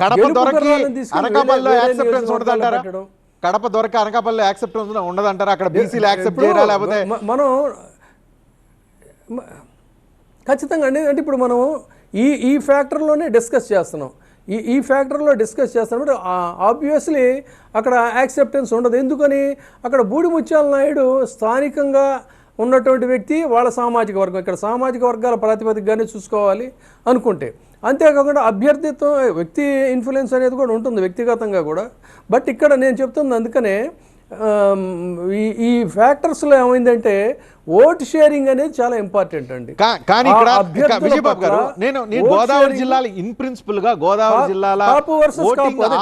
కడప దొరకి అనకాపల్లిలో యాక్సెప్టెన్స్ ఉండదంటారా. కడప దొరక అనకాపల్లి యాక్సెప్టెన్స్ ఉండదంటారా? అక్కడ బీసీలు యాక్సెప్ట్ చేయరా లేకపోతే? మనం ఖచ్చితంగా అండి. అంటే ఇప్పుడు మనం ఈ ఈ ఫ్యాక్టర్లోనే డిస్కస్ చేస్తున్నాం. ఈ ఈ ఫ్యాక్టర్లో డిస్కస్ చేస్తున్నప్పుడు ఆబ్వియస్లీ అక్కడ యాక్సెప్టెన్స్ ఉండదు. ఎందుకని? అక్కడ బూడి ముత్యాల నాయుడు స్థానికంగా ఉన్నటువంటి వ్యక్తి వాళ్ళ సామాజిక వర్గం. ఇక్కడ సామాజిక వర్గాల ప్రాతిపదికగానే చూసుకోవాలి అనుకుంటే. అంతేకాకుండా అభ్యర్థిత్వం వ్యక్తి ఇన్ఫ్లుయెన్స్ అనేది కూడా ఉంటుంది వ్యక్తిగతంగా కూడా. బట్ ఇక్కడ నేను చెప్తుంది అందుకనే ఈ ఈ ఫ్యాక్టర్స్లో ఏమైందంటే ఓట్ షేరింగ్ అనేది చాలా ఇంపార్టెంట్ అండి. కానీ ఇక్కడ విజయబాబు గారు నేను గోదావరి జిల్లాలో ఇన్ ప్రిన్సిపల్గా గోదావరి జిల్లాల.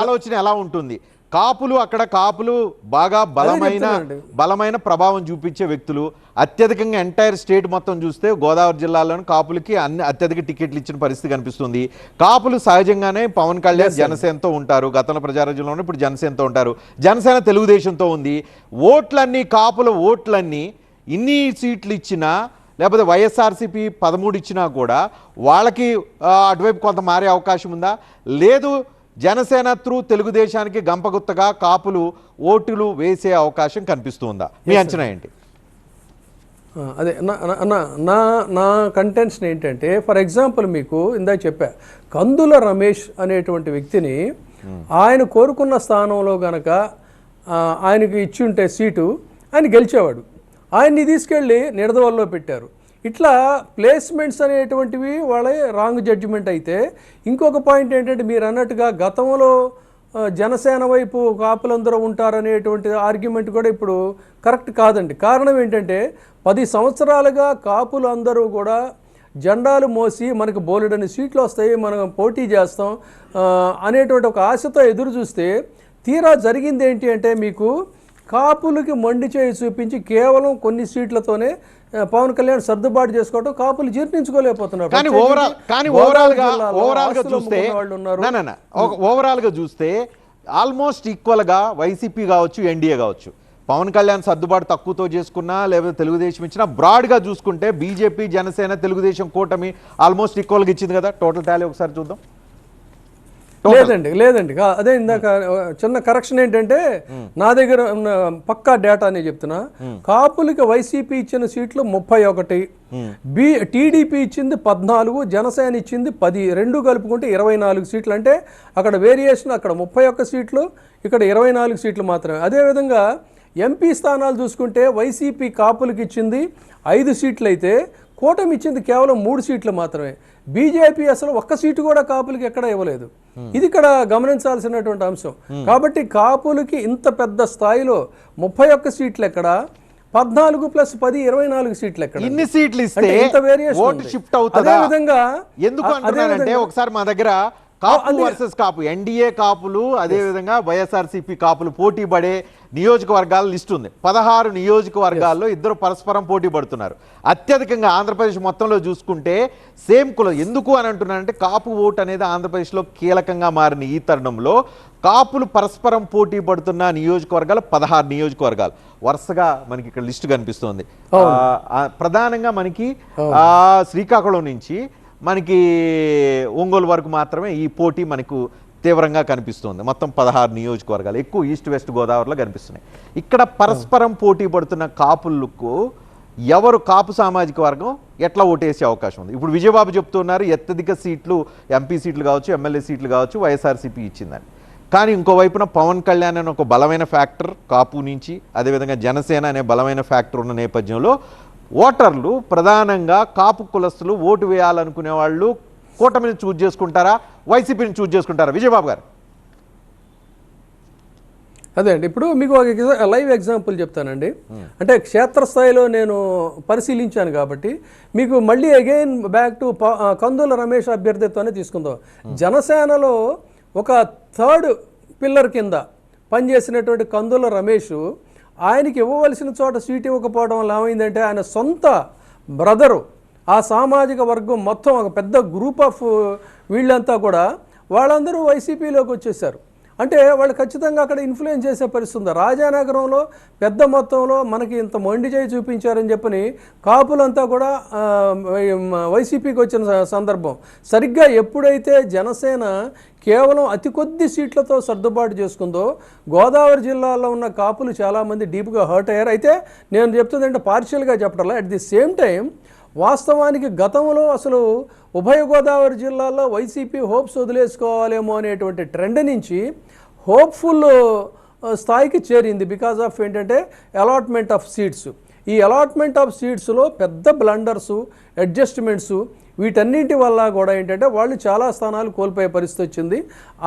ఆలోచన ఎలా ఉంటుంది? కాపులు అక్కడ కాపులు బాగా బలమైన. బలమైన ప్రభావం చూపించే వ్యక్తులు. అత్యధికంగా ఎంటైర్ స్టేట్ మొత్తం చూస్తే గోదావరి జిల్లాలోని కాపులకి అన్ని అత్యధిక టికెట్లు ఇచ్చిన పరిస్థితి కనిపిస్తుంది. కాపులు సహజంగానే పవన్ కళ్యాణ్ జనసేనతో ఉంటారు. గతంలో ప్రజారాజ్యంలో ఇప్పుడు జనసేనతో ఉంటారు. జనసేన తెలుగుదేశంతో ఉంది. ఓట్లన్నీ కాపుల ఓట్లన్నీ ఇన్ని సీట్లు ఇచ్చినా లేకపోతే వైఎస్ఆర్సీపీ పదమూడు ఇచ్చినా కూడా వాళ్ళకి అటువైపు కొంత మారే అవకాశం ఉందా? లేదు. జనసేన త్రూ తెలుగుదేశానికి గంపగుత్తగా కాపులు ఓటులు వేసే అవకాశం కనిపిస్తుందా? మీ అంచనా ఏంటి? అదే నా నా- నా కంటెన్షన్ ఏంటంటే ఫర్ ఎగ్జాంపుల్ మీకు ఇందాక చెప్పా కందుల రమేష్ అనేటువంటి వ్యక్తిని ఆయన కోరుకున్న స్థానంలో గనక ఆయనకి ఇచ్చి ఉంటే సీటు ఆయన గెలిచేవాడు. ఆయన్ని తీసుకెళ్ళి నిడదవల్లో పెట్టారు. ఇట్లా ప్లేస్మెంట్స్ అనేటువంటివి వాళ్ళ రాంగ్ జడ్జిమెంట్ అయితే ఇంకొక పాయింట్ ఏంటంటే మీరు అన్నట్టుగా గతంలో జనసేన వైపు కాపులందరూ ఉంటారనేటువంటి ఆర్గ్యుమెంట్ కూడా ఇప్పుడు కరెక్ట్ కాదండి. కారణం ఏంటంటే పది సంవత్సరాలుగా కాపులు అందరూ కూడా జెండాలు మోసి మనకు బోలెడని సీట్లు వస్తాయి మనం పోటీ చేస్తాం అనేటువంటి ఒక ఆశతో ఎదురు చూస్తే తీరా జరిగింది ఏంటి అంటే మీకు కాపులకి మొండి చేయి చూపించి కేవలం కొన్ని సీట్లతోనే పవన్ కళ్యాణ్ సర్దుబాటు చేసుకోవడం కాపులు జీర్ణించుకోలేకపోతున్నారు. కానీ ఓవరాల్ కానీ ఓవరాల్గా ఓవరాల్గా చూస్తే ఓవరాల్గా చూస్తే ఆల్మోస్ట్ ఈక్వల్గా వైసీపీ కావచ్చు ఎన్డీఏ కావచ్చు. పవన్ కళ్యాణ్ సర్దుబాటు తక్కువతో చేసుకున్నా లేకపోతే తెలుగుదేశం ఇచ్చినా బ్రాడ్గా చూసుకుంటే బీజేపీ జనసేన తెలుగుదేశం కూటమి ఆల్మోస్ట్ ఈక్వల్గా ఇచ్చింది కదా. టోటల్ టాలీ ఒకసారి చూద్దాం. లేదండి లేదండి. అదే ఇందాక ఆ, చిన్న కరెక్షన్ ఏంటంటే నా దగ్గర ఉన్న పక్కా డేటా అని చెప్తున్నా. కాపులకి వైసీపీ ఇచ్చిన సీట్లు ముప్పై ఒకటి. బి టీడీపీ ఇచ్చింది పద్నాలుగు జనసేన ఇచ్చింది పది. రెండు కలుపుకుంటే ఇరవై నాలుగు సీట్లు. అంటే అక్కడ వేరియేషన్ అక్కడ ముప్పై ఒక్క సీట్లు ఇక్కడ ఇరవై నాలుగు సీట్లు మాత్రమే. అదేవిధంగా ఎంపీ స్థానాలు చూసుకుంటే వైసీపీ కాపులకి ఇచ్చింది ఐదు సీట్లు అయితే కూటమి ఇచ్చింది కేవలం మూడు సీట్లు మాత్రమే. బీజేపీ అసలు ఒక్క సీటు కూడా కాపులకి ఎక్కడ ఇవ్వలేదు. ఇది ఇక్కడ గమనించాల్సినటువంటి అంశం. కాబట్టి కాపులకి ఇంత పెద్ద స్థాయిలో ముప్పై ఒక్క సీట్లు ఎక్కడ? పద్నాలుగు ప్లస్ పది ఇరవై నాలుగు సీట్లు ఎక్కడ? ఇన్ని సీట్లు ఇస్తే అంటే ఇంత వేరియేషన్. షిఫ్ట్ అవుతుందా? అదే విధంగా ఎందుకు అ- అదే అంటున్నానంటే విధంగా- ఒకసారి మా దగ్గర కాపు వర్సెస్ కాపు ఎన్డీఏ కాపులు అదే విధంగా వైఎస్ఆర్సీపీ కాపులు పోటీ పడే నియోజకవర్గాల లిస్ట్ ఉంది. పదహారు నియోజకవర్గాల్లో ఇద్దరు పరస్పరం పోటీ పడుతున్నారు. అత్యధికంగా ఆంధ్రప్రదేశ్ మొత్తంలో చూసుకుంటే సేమ్ కులం. ఎందుకు అని అంటున్నానంటే కాపు ఓటు అనేది ఆంధ్రప్రదేశ్లో కీలకంగా మారిన ఈ తరుణంలో కాపులు పరస్పరం పోటీ పడుతున్న నియోజకవర్గాలు పదహారు నియోజకవర్గాలు. వరుసగా మనకి ఇక్కడ లిస్టు కనిపిస్తోంది. ప్రధానంగా మనకి ఆ, శ్రీకాకుళం నుంచి మనకి ఒంగోలు వరకు మాత్రమే ఈ పోటీ మనకు తీవ్రంగా కనిపిస్తుంది. మొత్తం పదహారు నియోజకవర్గాలు. ఎక్కువ ఈస్ట్ వెస్ట్ గోదావరిలో కనిపిస్తున్నాయి. ఇక్కడ పరస్పరం పోటీ పడుతున్న కాపులకు ఎవరు కాపు సామాజిక వర్గం ఎట్లా ఓటేసే అవకాశం ఉంది? ఇప్పుడు విజయబాబు చెప్తున్నారు అత్యధిక సీట్లు ఎంపీ సీట్లు కావచ్చు ఎమ్మెల్యే సీట్లు కావచ్చు వైఎస్ఆర్సీపీ ఇచ్చిందని. కానీ ఇంకోవైపున పవన్ కళ్యాణ్ అనే ఒక బలమైన ఫ్యాక్టర్ కాపు నుంచి అదేవిధంగా జనసేన అనే బలమైన ఫ్యాక్టర్ ఉన్న నేపథ్యంలో ఓటర్లు ప్రధానంగా కాపు కులస్తులు ఓటు వేయాలనుకునే వాళ్ళు కూటమిని చూజ్ చేసుకుంటారా? వైసీపీని చూజ్ చేసుకుంటారా? విజయబాబు గారు. అదే అండి. ఇప్పుడు మీకు ఒక ఎగ్జా- లైవ్ ఎగ్జాంపుల్ చెప్తానండి. అంటే క్షేత్రస్థాయిలో నేను పరిశీలించాను కాబట్టి మీకు మళ్ళీ again back to Kandula Ramesh అభ్యర్థిత్వాన్ని తీసుకుందాం. జనసేనలో ఒక థర్డ్ పిల్లర్ కింద పనిచేసినటువంటి కందుల రమేష్ ఆయనకి ఇవ్వవలసిన చోట సీట్ ఇవ్వకపోవడం వల్ల ఏమైందంటే ఆయన సొంత బ్రదరు ఆ సామాజిక వర్గం మొత్తం ఒక పెద్ద గ్రూప్ ఆఫ్ వీళ్ళంతా కూడా వాళ్ళందరూ వైసీపీలోకి వచ్చేసారు అంటే వాళ్ళు ఖచ్చితంగా అక్కడ ఇన్ఫ్లుయెన్స్ చేసే పరిస్థితి ఉంది. రాజానగరంలో పెద్ద మొత్తంలో మనకి ఇంత మొండి చేయి చూపించారని చెప్పని కాపులంతా కూడా వైసీపీకి వచ్చిన సందర్భం. సరిగ్గా ఎప్పుడైతే జనసేన కేవలం అతి కొద్ది సీట్లతో సర్దుబాటు చేసుకుందో గోదావరి జిల్లాలో ఉన్న కాపులు చాలామంది డీప్గా హర్ట్ అయ్యారు. అయితే నేను చెప్తుందంటే పార్షియల్గా చెప్పడం అట్ ది సేమ్ టైం వాస్తవానికి గతంలో అసలు ఉభయ గోదావరి జిల్లాలో వైసీపీ హోప్స్ వదిలేసుకోవాలేమో అనేటువంటి ట్రెండ్ నుంచి హోప్ఫుల్ స్థాయికి చేరింది బికాజ్ ఆఫ్ ఏంటంటే అలాట్మెంట్ ఆఫ్ సీట్స్. ఈ అలాట్మెంట్ ఆఫ్ సీట్స్లో పెద్ద బ్లండర్సు అడ్జస్ట్మెంట్స్ వీటన్నింటి వల్ల కూడా ఏంటంటే వాళ్ళు చాలా స్థానాలు కోల్పోయే పరిస్థితి వచ్చింది.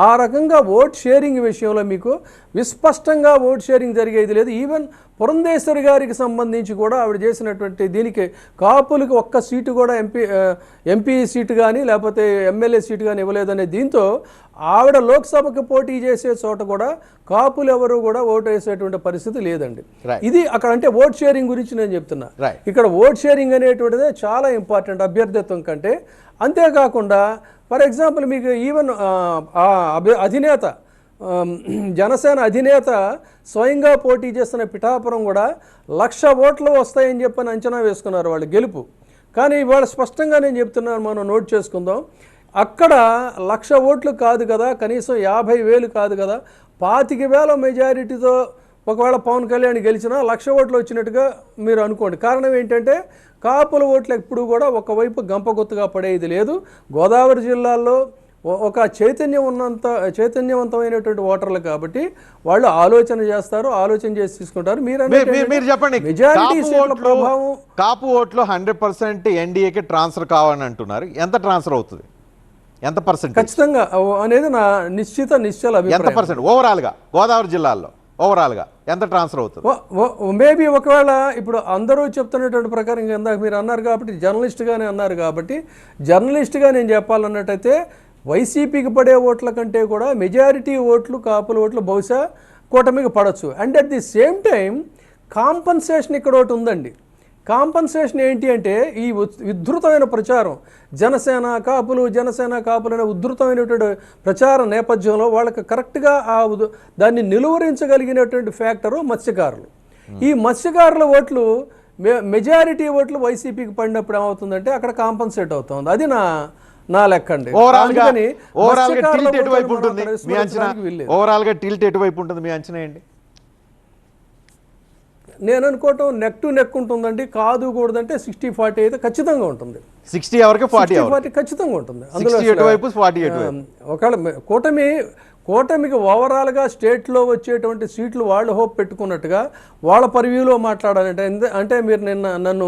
ఆ రకంగా ఓట్ షేరింగ్ విషయంలో మీకు విస్పష్టంగా ఓట్ షేరింగ్ జరిగేది లేదు. ఈవెన్ పురంధేశ్వరి గారికి సంబంధించి కూడా ఆవిడ చేసినటువంటి దీనికి కాపులకు ఒక్క సీటు కూడా ఎంపీ ఎంపీ సీటు కానీ లేకపోతే ఎమ్మెల్యే సీటు కానీ ఇవ్వలేదనే దీంతో ఆవిడ లోక్సభకి పోటీ చేసే చోట కూడా కాపులు ఎవరు కూడా ఓటు వేసేటువంటి పరిస్థితి లేదండి. ఇది అక్కడ అంటే ఓట్ షేరింగ్ గురించి నేను చెప్తున్నా. ఇక్కడ ఓట్ షేరింగ్ అనేటువంటిదే చాలా ఇంపార్టెంట్ అభ్యర్థిత్వం కంటే. అంతేకాకుండా ఫర్ ఎగ్జాంపుల్ మీకు ఈవెన్ అధినేత జనసేన అధినేత స్వయంగా పోటీ చేస్తున్న పిఠాపురం కూడా లక్ష ఓట్లు వస్తాయని చెప్పని అంచనా వేసుకున్నారు వాళ్ళు గెలుపు. కానీ ఇవాళ స్పష్టంగా నేను చెప్తున్నాను మనం నోట్ చేసుకుందాం. అక్కడ లక్ష ఓట్లు కాదు కదా కనీసం యాభై వేలు కాదు కదా పాతిక వేల మెజారిటీతో ఒకవేళ పవన్ కళ్యాణ్ గెలిచినా లక్ష ఓట్లు వచ్చినట్టుగా మీరు అనుకోండి. కారణం ఏంటంటే కాపుల ఓట్లు ఎప్పుడు కూడా ఒకవైపు గంపగుత్తుగా పడేది లేదు. గోదావరి జిల్లాల్లో ఒక చైతన్యం ఉన్నంత చైతన్యవంతమైనటువంటి ఓటర్లు కాబట్టి వాళ్ళు ఆలోచన చేస్తారు ఆలోచన చేసి తీసుకుంటారు. మీరు మీరు చెప్పండి. మెజారిటీ ప్రభావం కాపు ఓట్లు హండ్రెడ్ పర్సెంట్ ఎన్డీఏకి ట్రాన్స్ఫర్ కావాలని అంటున్నారు ఎంత ట్రాన్స్ఫర్ అవుతుంది? ఎంత పర్సెంట్ ఖచ్చితంగా అనేది నా నిశ్చిత నిశ్చల ఎంత పర్సెంట్ ఓవరాల్గా గోదావరి జిల్లాల్లో ఓవరాల్గా ఎంత ట్రాన్స్ఫర్ అవుతుంది? మేబీ ఒకవేళ ఇప్పుడు అందరూ చెప్తున్నటువంటి ప్రకారం ఇంకా ఇందాక మీరు అన్నారు కాబట్టి జర్నలిస్ట్గానే అన్నారు కాబట్టి జర్నలిస్ట్గా నేను చెప్పాలన్నట్టయితే వైసీపీకి పడే ఓట్ల కంటే కూడా మెజారిటీ ఓట్లు కాపుల ఓట్లు బహుశా కూటమికి పడవచ్చు and at the same time compensation ఇక్కడ ఒకటి ఉందండి. కాంపన్సేషన్ ఏంటి అంటే ఈ ఉద్- విధృతమైన ప్రచారం. జనసేన కాపులు జనసేన కాపులు అనే ఉధృతమైనటువంటి ప్రచార నేపథ్యంలో వాళ్ళకి కరెక్ట్గా ఆ దాన్ని నిలువరించగలిగినటువంటి ఫ్యాక్టరు మత్స్యకారులు. ఈ మత్స్యకారుల ఓట్లు మె- మెజారిటీ ఓట్లు వైసీపీకి పడినప్పుడు ఏమవుతుందంటే అక్కడ కాంపన్సేట్ అవుతుంది. అది నా నా లెక్క అండి ఓవరాల్గా టిల్ట్ ఎటువైపు ఉంటుంది మీ అంచనా. ఓవరాల్గా టిల్ట్ ఎటువైపు ఉంటుంది మీ అంచనా ఏంటి? నేను అనుకోవటం నెక్ టు నెక్ ఉంటుందండి కాదు కూడదంటే సిక్స్టీ ఫార్టీ అయితే ఖచ్చితంగా ఉంటుంది. సిక్స్టీ ఎవరికి ఫార్టీ ఫార్టీ ఖచ్చితంగా ఉంటుంది. ఒకవేళ కూటమి కూటమికి ఓవరాల్గా స్టేట్లో వచ్చేటువంటి సీట్లు వాళ్ళు హోప్ పెట్టుకున్నట్టుగా వాళ్ళ పరివ్యూలో మాట్లాడాలంటే అంటే మీరు నిన్న నన్ను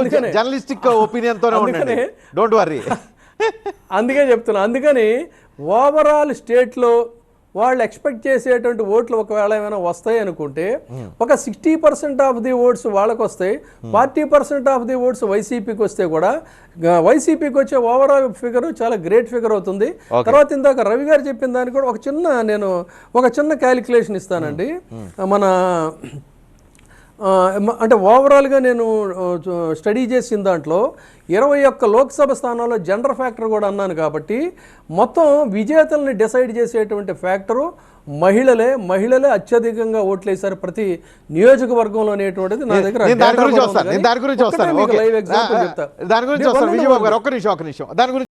అందుకనే అందుకనే- అందుకే చెప్తున్నా అందుకని ఓవరాల్ స్టేట్లో వాళ్ళు ఎక్స్పెక్ట్ చేసేటువంటి ఓట్లు ఒకవేళ ఏమైనా వస్తాయి అనుకుంటే ఒక sixty percent of the votes వాళ్ళకి వస్తాయి. Forty percent of the votes వైసీపీకి వస్తే కూడా వైసీపీకి వచ్చే ఓవరాల్ ఫిగర్ చాలా గ్రేట్ ఫిగర్ అవుతుంది. తర్వాత ఇందాక రవి గారు చెప్పిన దానికి కూడా ఒక చిన్న నేను ఒక చిన్న క్యాలిక్యులేషన్ ఇస్తానండి. మన ఆ, మ- అంటే ఓవరాల్గా నేను స్టడీ చేసిన దాంట్లో ఇరవై ఒక్క లోక్సభ స్థానాల్లో జెండర్ ఫ్యాక్టర్ కూడా అన్నాను కాబట్టి మొత్తం విజేతల్ని డిసైడ్ చేసేటువంటి ఫ్యాక్టరు మహిళలే మహిళలే అత్యధికంగా ఓట్లేశారు ప్రతి నియోజకవర్గంలో అనేటువంటిది నా దగ్గర దాని గురించి వస్తాను దాని గురించి వస్తాను. దాని వస్తాను విజయబాబు. గారు ఒక్క నిమిషం ఒక్క నిమిషం దాని గురించి